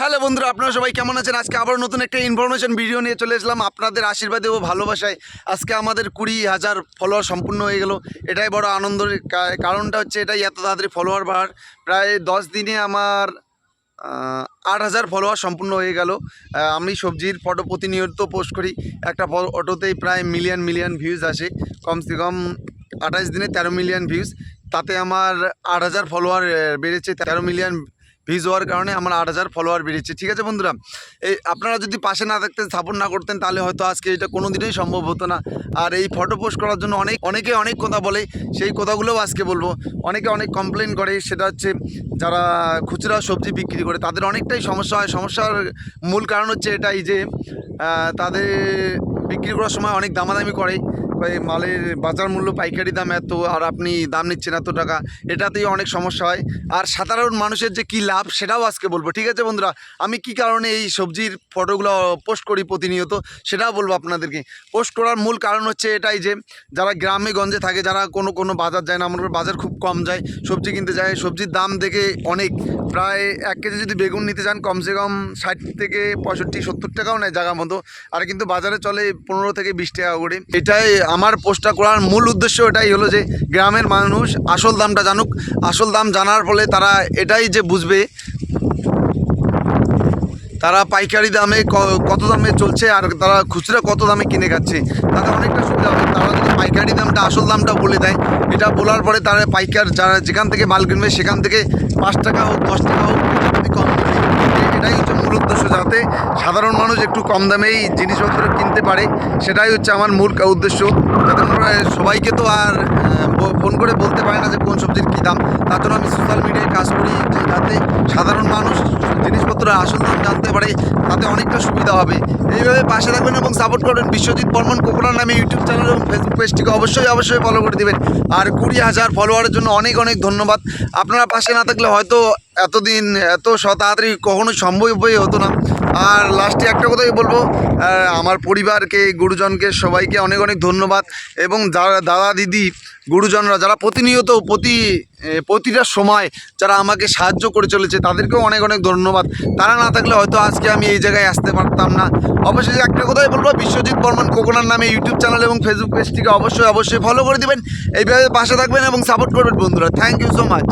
Hello বন্ধুরা, আপনারা সবাই কেমন আছেন? আজকে আবার নতুন একটা ইনফরমেশন ভিডিও নিয়ে চলে এসলাম আপনাদের আশীর্বাদে ও ভালোবাসায়। আজকে আমাদের কুড়ি হাজার ফলোয়ার সম্পূর্ণ হয়ে গেল। এটাই বড় আনন্দের কারণটা হচ্ছে এটাই এত তাড়াতাড়ি ফলোয়ার বাড়ার। প্রায় দশ দিনে আমার আট হাজার ফলোয়ার সম্পূর্ণ হয়ে গেল। আমি সবজির ফটো প্রতিনিয়ত পোস্ট করি। একটা ফটোতেই প্রায় মিলিয়ন মিলিয়ন ভিউজ আসে। কমসে কম আঠাশ দিনে তেরো মিলিয়ন ভিউজ তাতে আমার আট হাজার ফলোয়ার বেড়েছে। তেরো মিলিয়ন ভিউজ হওয়ার কারণে আমার আট হাজার ফলোয়ার বেড়েছে। ঠিক আছে বন্ধুরা? এই আপনারা যদি পাশে না থাকতেন সাপোর্ট না করতেন, তাহলে হয়তো আজকে এটা কোনো দিনই সম্ভব হতো না। আর এই ফটো পোস্ট করার জন্য অনেক, অনেকে অনেক কথা বলে, সেই কথাগুলোও আজকে বলব। অনেকে অনেক কমপ্লেন করে, সেটা হচ্ছে যারা খুচরা সবজি বিক্রি করে, তাদের অনেকটাই সমস্যা হয়। সমস্যার মূল কারণ হচ্ছে এটাই যে তাদের বিক্রি করার সময় অনেক দামাদামি করে। মালের বাজার মূল্য, পাইকারি দাম এত আর আপনি দাম নিচ্ছেন এত টাকা, এটাতেই অনেক সমস্যা হয়। আর সাধারণ মানুষের যে কী লাভ সেটাও আজকে বলব। ঠিক আছে বন্ধুরা, আমি কি কারণে এই সবজির ফটোগুলো পোস্ট করি প্রতিনিয়ত সেটাও বলব আপনাদেরকে। পোস্ট করার মূল কারণ হচ্ছে এটাই যে, যারা গ্রামে গঞ্জে থাকে, যারা কোনো কোনো বাজার যায় না আমার বাজার খুব কম যায়, সবজি কিনতে যায়, সবজির দাম দেখে অনেক। প্রায় এক কেজি যদি বেগুন নিতে যান কমসে কম ষাট থেকে পঁয়ষট্টি, সত্তর টাকাও নেয় জায়গা মতো, আর কিন্তু বাজারে চলে পনেরো থেকে বিশ টাকা করে। এটাই আমার পোস্টটা করার মূল উদ্দেশ্য এটাই হলো যে গ্রামের মানুষ আসল দামটা জানুক। আসল দাম জানার ফলে তারা এটাই যে বুঝবে, তারা পাইকারি দামে কত দামে চলছে আর তারা খুচরা কত দামে কিনে খাচ্ছে। তাদের অনেকটা সুবিধা হবে। তারা যদি পাইকারি দামটা, আসল দামটা বলে দেয় এটা বলার পরে তারা পাইকার যারা যেখান থেকে মাল কিনবে সেখান থেকে পাঁচ টাকা হোক, দশ টাকা হোক কম এটাই হচ্ছে মূল উদ্দেশ্য যাতে সাধারণ মানুষ একটু কম দামেই জিনিসপত্র কিনতে পারে। সেটাই হচ্ছে আমার মূল উদ্দেশ্য। যাতে সবাইকে তো আর ফোন করে বলতে পারে না যে কোন সবজির কী দাম। তার জন্য আমি সোশ্যাল মিডিয়ায় কাজ করি যাতে সাধারণ মানুষ জিনিসপত্রের আসল দাম জানতে পারে, তাতে অনেকটা সুবিধা হবে। এইভাবে পাশে থাকবেন এবং সাপোর্ট করবেন। বিশ্বজিৎ বর্মন কোকোনার নামে ইউটিউব চ্যানেল এবং ফেসবুক পেজটিকে অবশ্যই অবশ্যই ফলো করে দিবেন। আর কুড়ি হাজার ফলোয়ারের জন্য অনেক অনেক ধন্যবাদ। আপনারা পাশে না থাকলে হয়তো এতদিন, এত তাড়াতাড়ি কখনো সম্ভবই হতো না। আর লাস্টে একটা কথাই বলব আমার পরিবারকে, গুরুজনকে, সবাইকে অনেক অনেক ধন্যবাদ। এবং যারা দাদা দিদি, গুরুজনরা, যারা প্রতিনিয়ত প্রতি প্রতিটা সময় যারা আমাকে সাহায্য করে চলেছে, তাদেরকেও অনেক অনেক ধন্যবাদ। তারা না থাকলে হয়তো আজকে আমি এই জায়গায় আসতে পারতাম না। অবশ্যই একটা কথাই বলব, বিশ্বজিৎ বর্মন কোকোনার নামে ইউটিউব চ্যানেল এবং ফেসবুক পেজটিকে অবশ্যই অবশ্যই ফলো করে দিবেন। এইভাবে পাশে থাকবেন এবং সাপোর্ট করবেন বন্ধুরা। Thank you so much